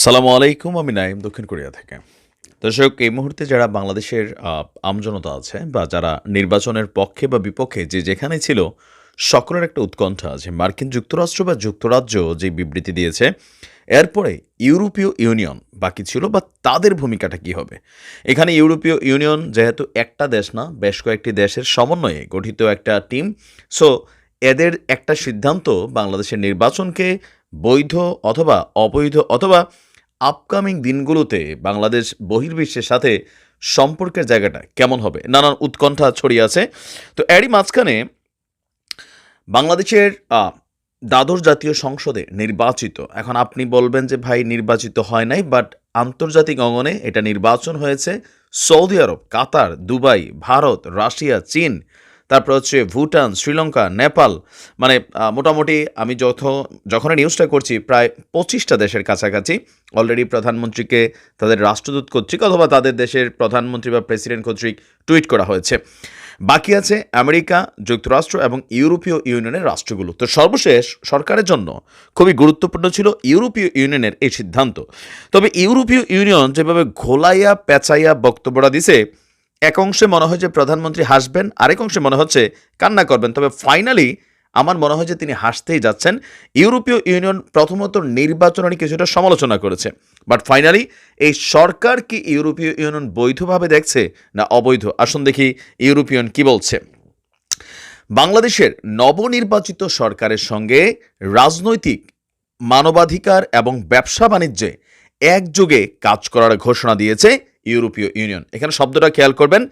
আসসালামু আলাইকুম, আমি নাইম দক্ষিণ কোরিয়া থেকে। দর্শক, এই মুহূর্তে যারা বাংলাদেশের আমজনতা আছে বা যারা নির্বাচনের পক্ষে বা বিপক্ষে যে যেখানে ছিল, সকলের একটা উৎকণ্ঠা আছে। মার্কিন যুক্তরাষ্ট্র বা যুক্তরাজ্য যে বিবৃতি দিয়েছে, এরপরে ইউরোপীয় ইউনিয়ন বাকি ছিল বা তাদের ভূমিকাটা কি হবে? এখানে ইউরোপীয় ইউনিয়ন যেহেতু একটা দেশ না, বেশ কয়েকটি দেশের সমন্বয়ে গঠিত একটা টিম। সো, এদের একটা সিদ্ধান্ত বাংলাদেশের নির্বাচনকে বৈধ অথবা অবৈধ অথবা আপকামিং দিনগুলোতে বাংলাদেশ বহির্বিশ্বের সাথে সম্পর্কের জায়গাটা কেমন হবে? নানান উৎকণ্ঠা ছড়িয়ে আছে। তো এরই মাঝখানে বাংলাদেশের দ্বাদশ জাতীয় সংসদে নির্বাচিত, এখন আপনি বলবেন যে ভাই নির্বাচিত হয় নাই বাট আন্তর্জাতিক অঙ্গনে এটা নির্বাচন হয়েছে সৌদি আরব, কাতার, দুবাই, ভারত, রাশিয়া, চীন তারপর হচ্ছে ভুটান, শ্রীলঙ্কা, নেপাল। মানে মোটামুটি আমি যত যখন নিউজটা করছি, প্রায় পঁচিশটা দেশের কাছাকাছি। অলরেডি প্রধানমন্ত্রীকে তাদের রাষ্ট্রদূত কর্তৃক অথবা তাদের দেশের প্রধানমন্ত্রী বা প্রেসিডেন্ট কর্তৃক টুইট করা হয়েছে। বাকি আছে আমেরিকা, যুক্তরাষ্ট্র এবং ইউরোপীয় ইউনিয়নের রাষ্ট্রগুলো। তো সর্বশেষ, সরকারের জন্য খুবই গুরুত্বপূর্ণ ছিল ইউরোপীয় ইউনিয়নের এই সিদ্ধান্ত। তবে ইউরোপীয় ইউনিয়ন যেভাবে ঘোলাইয়া পেঁচাইয়া বক্তব্যটা দিছে এক অংশে মনে হয় যে প্রধানমন্ত্রী হাসবেন, আরেক অংশে মনে হচ্ছে কান্না করবেন। তবে ফাইনালি আমার মনে হয় যে তিনি হাসতেই যাচ্ছেন। ইউরোপীয় ইউনিয়ন প্রথমত নির্বাচনের কিছুটা সমালোচনা করেছে। বাট ফাইনালি এই সরকার কি ইউরোপীয় ইউনিয়ন বৈধভাবে দেখছে না অবৈধ? আসুন দেখি ইউরোপিয়ন কি বলছে। বাংলাদেশের নবনির্বাচিত সরকারের সঙ্গে রাজনৈতিক মানবাধিকার এবং ব্যবসা বাণিজ্যে একযোগে কাজ করার ঘোষণা দিয়েছে ইউরোপীয় ইউনিয়ন। এখানে শব্দটা খেয়াল করবেন,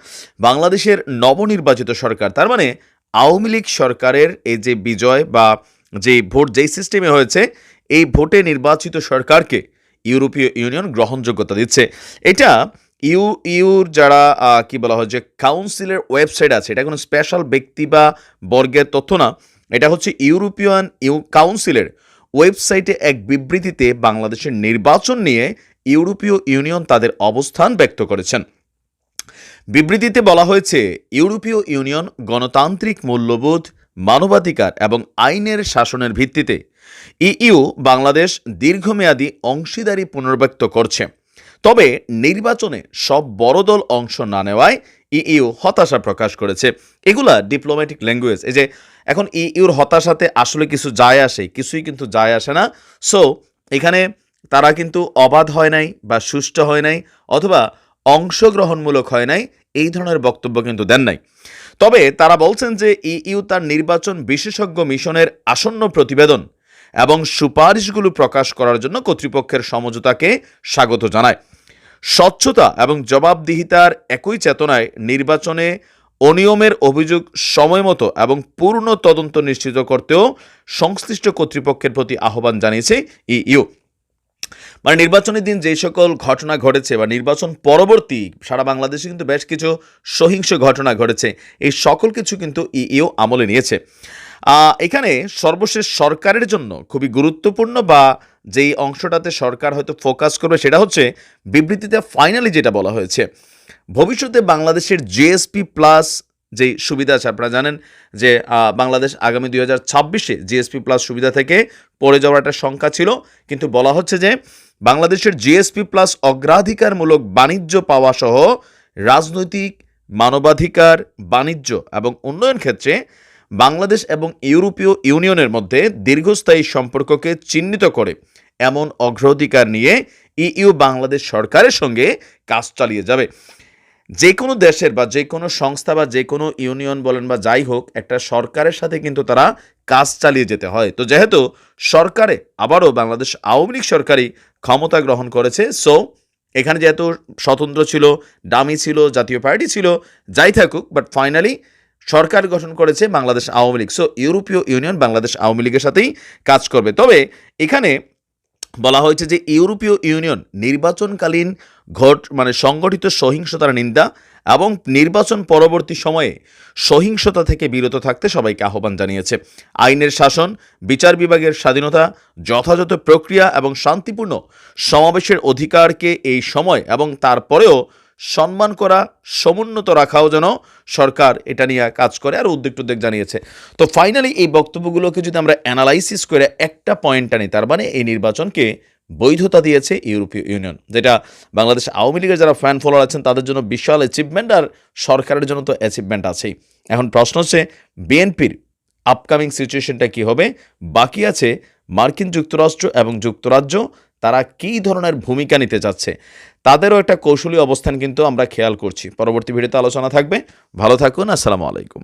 বাংলাদেশের নবনির্বাচিত সরকার, তার মানে আওয়ামী লীগ সরকারের এই যে বিজয় বা যে ভোট, যেই সিস্টেমে হয়েছে, এই ভোটে নির্বাচিত সরকারকে ইউরোপীয় ইউনিয়ন গ্রহণযোগ্যতা দিচ্ছে। এটা ইউ, ইউর যারা কি বলা হয় যে কাউন্সিলের ওয়েবসাইট আছে, এটা কোনো স্পেশাল ব্যক্তি বা বর্গের তথ্য না, এটা হচ্ছে ইউরোপিয়ান ইউ, কাউন্সিলের ওয়েবসাইটে এক বিবৃতিতে বাংলাদেশের নির্বাচন নিয়ে ইউরোপীয় ইউনিয়ন তাদের অবস্থান ব্যক্ত করেছেন। বিবৃতিতে বলা হয়েছে, ইউরোপীয় ইউনিয়ন গণতান্ত্রিক মূল্যবোধ, মানবাধিকার এবং আইনের শাসনের ভিত্তিতে ইইউ বাংলাদেশ দীর্ঘমেয়াদী অংশীদারি পুনর্ব্যক্ত করছে। তবে নির্বাচনে সব বড় দল অংশ না নেওয়ায় ইইউ হতাশা প্রকাশ করেছে। এগুলা ডিপ্লোম্যাটিক ল্যাঙ্গুয়েজ এই যে এখন ইইউর হতাশাতে আসলে কিছু যায় আসে, কিছুই কিন্তু যায় আসে না। সো এখানে তারা কিন্তু অবাধ হয় নাই বা সুষ্ঠু হয় নাই অথবা অংশগ্রহণমূলক হয় নাই, এই ধরনের বক্তব্য কিন্তু দেন নাই। তবে তারা বলছেন যে ইইউ তার নির্বাচন বিশেষজ্ঞ মিশনের আসন্ন প্রতিবেদন এবং সুপারিশগুলো প্রকাশ করার জন্য কর্তৃপক্ষের সমঝোতাকে স্বাগত জানায়। স্বচ্ছতা এবং জবাবদিহিতার একই চেতনায় নির্বাচনে অনিয়মের অভিযোগ সময়মতো এবং পূর্ণ তদন্ত নিশ্চিত করতেও সংশ্লিষ্ট কর্তৃপক্ষের প্রতি আহ্বান জানিয়েছে ইইউ মানে নির্বাচনের দিন যে সকল ঘটনা ঘটেছে বা নির্বাচন পরবর্তী সারা বাংলাদেশে কিন্তু বেশ কিছু সহিংস ঘটনা ঘটেছে। এই সকল কিছু কিন্তু ইইও আমলে নিয়েছে। এখানে সর্বশেষ সরকারের জন্য খুবই গুরুত্বপূর্ণ বা যেই অংশটাতে সরকার হয়তো ফোকাস করবে সেটা হচ্ছে বিবৃতিতে ফাইনালি যেটা বলা হয়েছে, ভবিষ্যতে বাংলাদেশের জিএসপি প্লাস যেই সুবিধা আছে আপনারা জানেন যে বাংলাদেশ আগামী দুই হাজার ছাব্বিশে জিএসপি প্লাস সুবিধা থেকে পড়ে যাওয়ার একটা সংখ্যা ছিল। কিন্তু বলা হচ্ছে যে, বাংলাদেশের জিএসপি প্লাস অগ্রাধিকারমূলক বাণিজ্য পাওয়া সহ রাজনৈতিক মানবাধিকার, বাণিজ্য এবং উন্নয়ন ক্ষেত্রে বাংলাদেশ এবং ইউরোপীয় ইউনিয়নের মধ্যে দীর্ঘস্থায়ী সম্পর্ককে চিহ্নিত করে এমন অগ্রাধিকার নিয়ে ইইউ বাংলাদেশ সরকারের সঙ্গে কাজ চালিয়ে যাবে। যে কোনো দেশের বা যে কোনো সংস্থা বা যে কোনো ইউনিয়ন বলেন বা যাই হোক, একটা সরকারের সাথে কিন্তু তারা কাজ চালিয়ে যেতে হয়। তো যেহেতু সরকারে আবারও বাংলাদেশ আওয়ামী লীগ সরকারই ক্ষমতা গ্রহণ করেছে সো এখানে যেহেতু স্বতন্ত্র ছিল ডামি ছিল, জাতীয় পার্টি ছিল, যাই থাকুক বাট ফাইনালি সরকার গঠন করেছে বাংলাদেশ আওয়ামী লীগ। সো ইউরোপীয় ইউনিয়ন বাংলাদেশ আওয়ামী লীগের সাথেই কাজ করবে। তবে এখানে বলা হয়েছে যে ইউরোপীয় ইউনিয়ন নির্বাচনকালীন ঘট মানে সংগঠিত সহিংসতার নিন্দা এবং নির্বাচন পরবর্তী সময়ে সহিংসতা থেকে বিরত থাকতে সবাইকে আহ্বান জানিয়েছে। আইনের শাসন, বিচার বিভাগের স্বাধীনতা, যথাযথ প্রক্রিয়া এবং শান্তিপূর্ণ সমাবেশের অধিকারকে এই সময় এবং তারপরেও সম্মান করা, সমুন্নত রাখাও যেন সরকার এটা নিয়ে কাজ করে, আর উদ্যোগ টুদ্যোগ জানিয়েছে। তো ফাইনালি এই বক্তব্যগুলোকে যদি আমরা অ্যানালাইসিস করে একটা পয়েন্ট আনি, তার মানে এই নির্বাচনকে বৈধতা দিয়েছে ইউরোপীয় ইউনিয়ন, যেটা বাংলাদেশ আওয়ামী লীগের যারা ফ্যান ফলোয়ার আছেন, তাদের জন্য বিশাল অ্যাচিভমেন্ট আর সরকারের জন্য তো অ্যাচিভমেন্ট আছেই। এখন প্রশ্ন হচ্ছে বিএনপির আপকামিং সিচুয়েশনটা কি হবে? বাকি আছে মার্কিন যুক্তরাষ্ট্র এবং যুক্তরাজ্য তারা কি ধরনের ভূমিকা নিতে চাচ্ছে তাদেরও একটা কৌশলী অবস্থান কিন্তু আমরা খেয়াল করছি। পরবর্তী ভিডিওতে আলোচনা থাকবে। ভালো থাকুন, আসসালামু আলাইকুম।